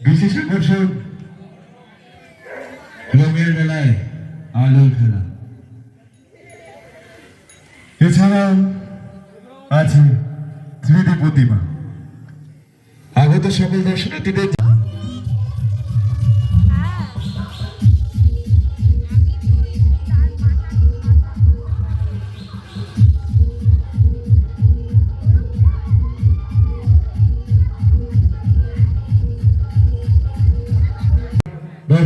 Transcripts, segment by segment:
বিশেষ আকর্ষণ রঙের বেলায় আলোর খেলা। এছাড়াও আছে স্মৃতি প্রতিমা। আগত সকল দর্শনার্থীদের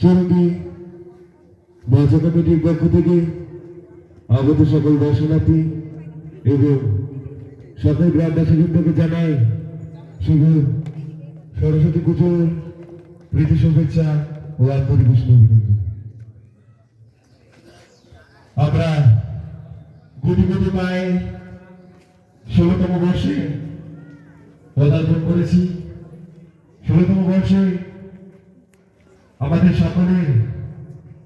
চরঙ্গি বাচ্চা কমিটির পক্ষ থেকে আগত সকল দর্শনার্থী এবং সকল গ্রামবাসীদের জানাই শুভ সরস্বতী পুজোর প্রীতি শুভেচ্ছা ও আন্তরিক অভিনন্দন। আমরা গুটি গুটি মায়ের ষোলতম বর্ষে পদার্পণ করেছি। ষোলতম বর্ষে আমাদের সকলের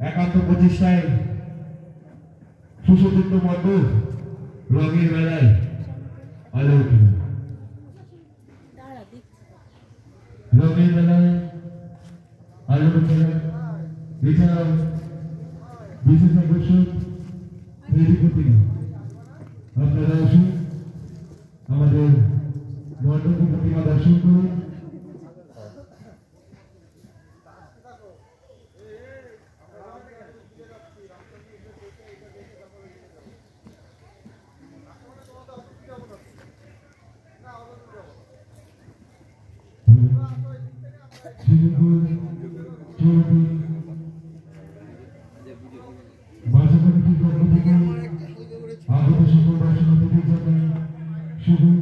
একান্ত প্রচেষ্টায় সুসজ্জিত মণ্ডপ রঙের মেলায় উঠল। রঙের মেলায় আলো উঠল। এছাড়াও বিশেষ আকর্ষণ তৈরি প্রতিমা আপনারা আসুন। আমাদের মণ্ডপ প্রতিমা দর্শন পক্ষ আগত সকল দর্শনার্থীদের জন্য শুভ